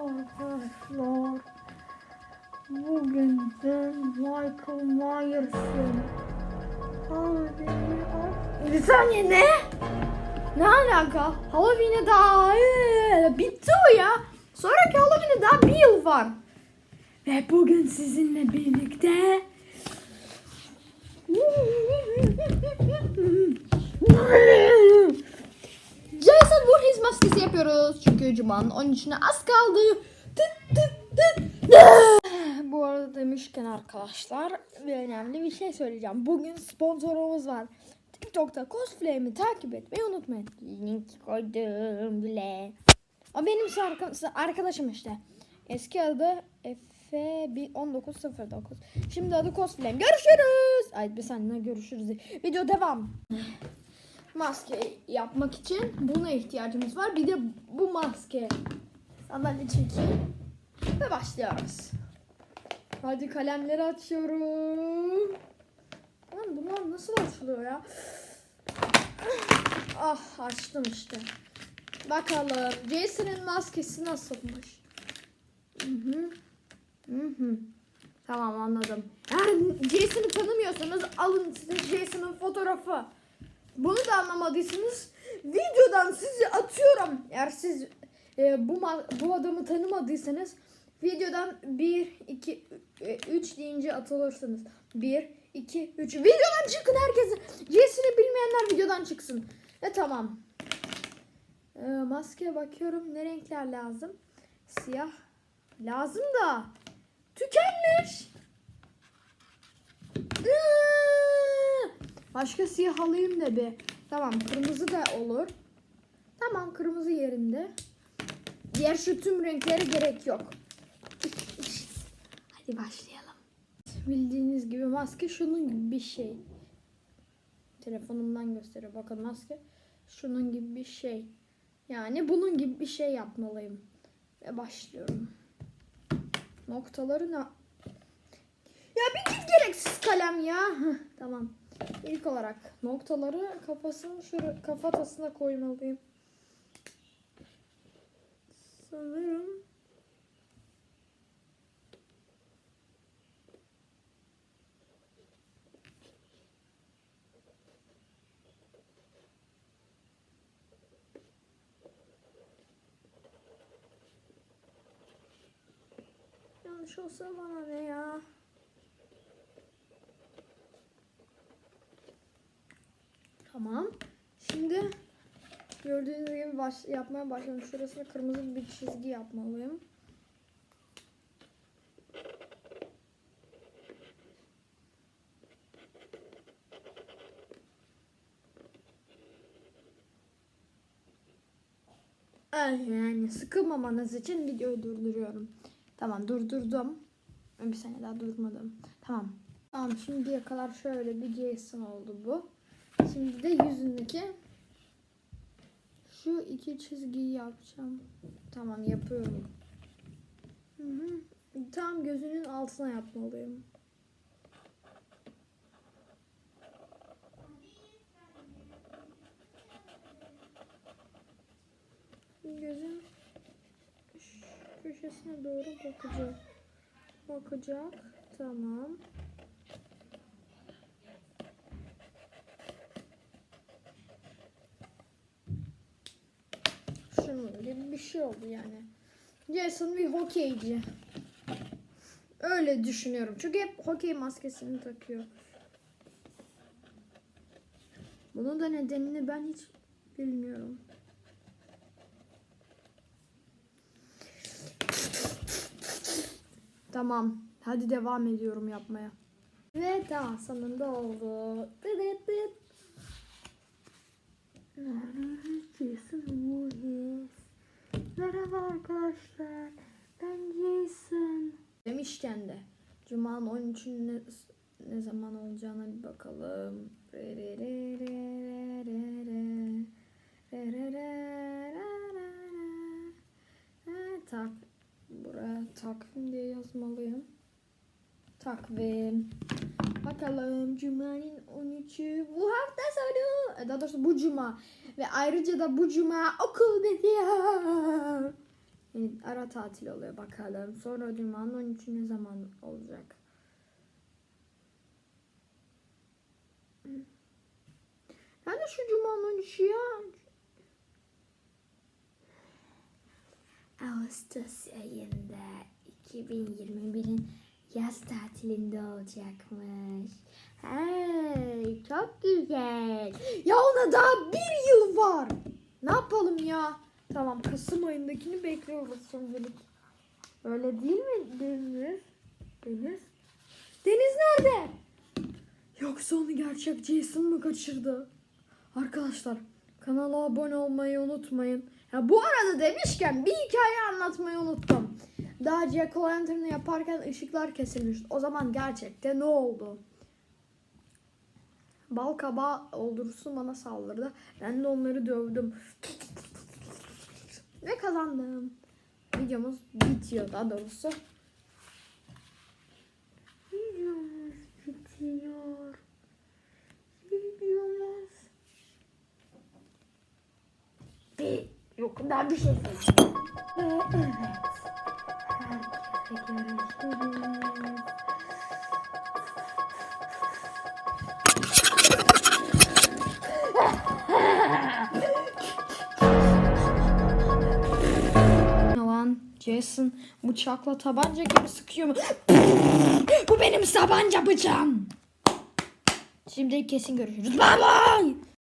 Arkadaşlar. Bugün ben Michael Myers'ın. Abi Bir saniye ne? Ne alaka? Halloween'e daha Ee, bitti o ya. Sonraki Halloween'e daha bir yıl var. Ve bugün sizinle birlikte Jason Voorhees maskesi yapıyoruz. Çünkü Cuma'nın 13'üne az kaldı. Bu arada demişken arkadaşlar bir önemli bir şey söyleyeceğim. Bugün sponsorumuz var. TikTok'ta cosplay'imi takip etmeyi unutmayın. Link koydum bile. O benim arkadaşım işte. Eski adı Efe 1909. Şimdi adı cosplay'im. Görüşürüz. Ay bir saniye görüşürüz. Video devam maske yapmak için buna ihtiyacımız var. Bir de bu maske. Sandalye çekeyim. Ve başlıyoruz. Hadi kalemleri açıyorum. Lan bunlar nasıl açılıyor ya? Ah açtım işte. Bakalım Jason'ın maskesi nasılmış? Hı hı. Hı hı. Tamam anladım. Eğer Jason'ı tanımıyorsanız alın size Jason'ın fotoğrafı. Bunu da anlamadıysanız videodan sizi atıyorum. Eğer siz e, bu bu adamı tanımadıysanız videodan 1 2 3 deyince atılırsınız. 1 2 3 videodan çıkın herkes. Jason'ı bilmeyenler videodan çıksın. Ve tamam. E, maske bakıyorum ne renkler lazım? Siyah lazım da tükenmiş. Başka siyah alayım da bir. Tamam kırmızı da olur. Tamam kırmızı yerinde. Diğer şu tüm renklere gerek yok. Hadi başlayalım. Bildiğiniz gibi maske şunun gibi bir şey. Telefonumdan gösteriyor. Bakın maske şunun gibi bir şey. Yani bunun gibi bir şey yapmalıyım. Ve başlıyorum. Noktaları ne? Ya bir git gereksiz kalem ya. Tamam. İlk olarak noktaları kafasının şu kafatasına koymalıyım. Sanırım yanlış olsa bana ne ya? Tamam. Şimdi gördüğünüz gibi baş, yapmaya başladım. Şurasına kırmızı bir çizgi yapmalıyım. Yani sıkılmamanız için videoyu durduruyorum. Tamam durdurdum. Bir sene daha durmadım. Tamam. Tamam şimdiye kadar şöyle bir Jason oldu bu. Şimdi de yüzündeki şu iki çizgiyi yapacağım. Tamam yapıyorum. Hı hı. Tam gözünün altına yapmalıyım. Gözün şu köşesine doğru bakacak. Bakacak. Tamam. Şunun gibi bir şey oldu yani. Jason bir hokeyci. Öyle düşünüyorum. Çünkü hep hokey maskesini takıyor. Bunun da nedenini ben hiç bilmiyorum. Tamam. Hadi devam ediyorum yapmaya. Ve daha sonunda oldu. Dıdıt dıt. Jason Voorhees. Merhaba arkadaşlar. Ben Jason. Demişken de Cuma'nın 13'ünün ne, ne zaman olacağına bir bakalım. Tak. Buraya takvim diye yazmalıyım. Takvim. Bakalım Cuma'nın 13'ü bu hafta sonu. E, Daha doğrusu bu Cuma. Ve ayrıca da bu Cuma okul bitiyor. Ara tatil oluyor bakalım. Sonra Cuma'nın 13'ü ne zaman olacak? Nerede şu Cuma'nın 13'ü ya? Ağustos ayında 2021'in yaz tatilinde olacakmış. Hey, çok güzel. Ya ona daha bir yıl var. Ne yapalım ya? Tamam Kasım ayındakini bekliyoruz şimdilik. Öyle değil mi Deniz? Deniz? Deniz nerede? Yoksa onu gerçek Jason mı kaçırdı? Arkadaşlar kanala abone olmayı unutmayın. Ya bu arada demişken bir hikaye anlatmayı unuttum. Daha Jack O'Lantern'ı yaparken ışıklar kesilmiş. O zaman gerçekte ne oldu? Bal kabağı oldurusu bana saldırdı. Ben de onları dövdüm. Ve kazandım. Videomuz bitiyor daha doğrusu. Videomuz bitiyor. Videomuz. Bir, yok daha bir şey. Ve evet. Herkese görüşürüz. Jason bıçakla tabanca gibi sıkıyor mu? Bu benim tabanca bıçağım. Şimdi kesin görüşürüz. Bye bye.